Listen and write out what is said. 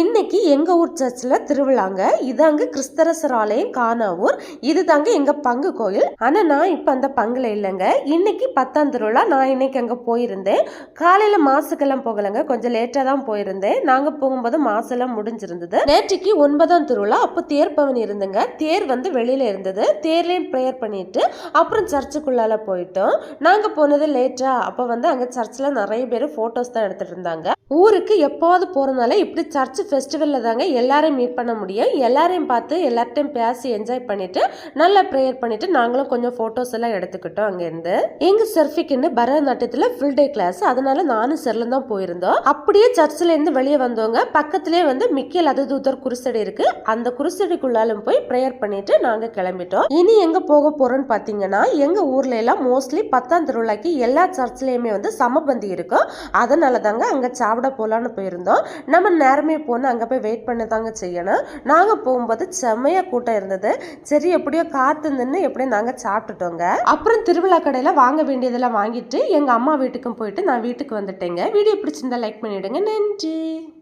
இன்னைக்கு எங்கள் ஊர் சர்ச்சில் திருவிழாங்க. இதாங்க கிறிஸ்தரசர் ஆலயம் கானாவூர். இது தாங்க எங்கள் பங்கு கோயில். ஆனால் நான் இப்போ அந்த பங்குல இல்லைங்க. இன்னைக்கு பத்தாம் திருவிழா. நான் இன்னைக்கு அங்கே போயிருந்தேன். காலையில் மாசுக்கெல்லாம் போகலைங்க. கொஞ்சம் லேட்டாக தான் போயிருந்தேன். நாங்கள் போகும்போது மாசெல்லாம் முடிஞ்சிருந்தது. நேற்றுக்கு ஒன்பதாம் திருவிழா. அப்போ தேர் பவன் இருந்துங்க. தேர் வந்து வெளியில் இருந்தது. தேர்லேயும் ப்ரேயர் பண்ணிட்டு அப்புறம் சர்ச்சுக்குள்ளால போயிட்டோம். நாங்கள் போனது லேட்டாக அப்போ வந்து அங்கே சர்ச்சில் நிறைய பேர் ஃபோட்டோஸ் தான் எடுத்துகிட்டு இருந்தாங்க. ஊருக்கு எப்போவாது போகிறதுனால இப்படி ஃபஸ்ட்டு ஃபெஸ்டிவலில் தாங்க எல்லாரையும் மீட் பண்ண முடியும். எல்லாரையும் பார்த்து எல்லார்ட்டையும் பேசி என்ஜாய் பண்ணிட்டு நல்லா ப்ரேயர் பண்ணிட்டு நாங்களும் கொஞ்சம் ஃபோட்டோஸ் எல்லாம் எடுத்துக்கிட்டோம் அங்கேருந்து. எங்கள் செர்ஃபிக்குன்னு பரதநாட்டியத்தில் ஃபுல் டே கிளாஸ் அதனால நானும் செல்லும் தான் போயிருந்தோம். அப்படியே சர்ச்சில் இருந்து வெளியே வந்தவங்க பக்கத்துலேயே வந்து மிக்கேல் அததூதர் குருசடி இருக்கு. அந்த குருசடிக்குள்ளாலும் போய் ப்ரேயர் பண்ணிட்டு நாங்கள் கிளம்பிட்டோம். இனி எங்கே போக போறோம்னு பார்த்தீங்கன்னா எங்கள் ஊர்ல எல்லாம் மோஸ்ட்லி பத்தாம் திருவிழாக்கு எல்லா சர்ச்லேயுமே வந்து சமபந்தி இருக்கும். அதனால தாங்க அங்கே சாப்பிட போகலான்னு போயிருந்தோம். நம்ம நேரமே பொண்ணு அங்கே போய் வெயிட் பண்ண தாங்க செய்யணும். நாங்கள் போகும்போது செம்மையாக கூட்டம் இருந்தது. சரி எப்படியோ காத்து நின்று எப்படியோ நாங்கள் சாப்பிட்டுட்டோங்க. அப்புறம் திருவிழா கடையில் வாங்க வேண்டியதெல்லாம் வாங்கிட்டு எங்கள் அம்மா வீட்டுக்கும் போயிட்டு நான் வீட்டுக்கு வந்துட்டேங்க. வீடியோ பிடிச்சிருந்தா லைக் பண்ணிவிடுங்க நன்றி.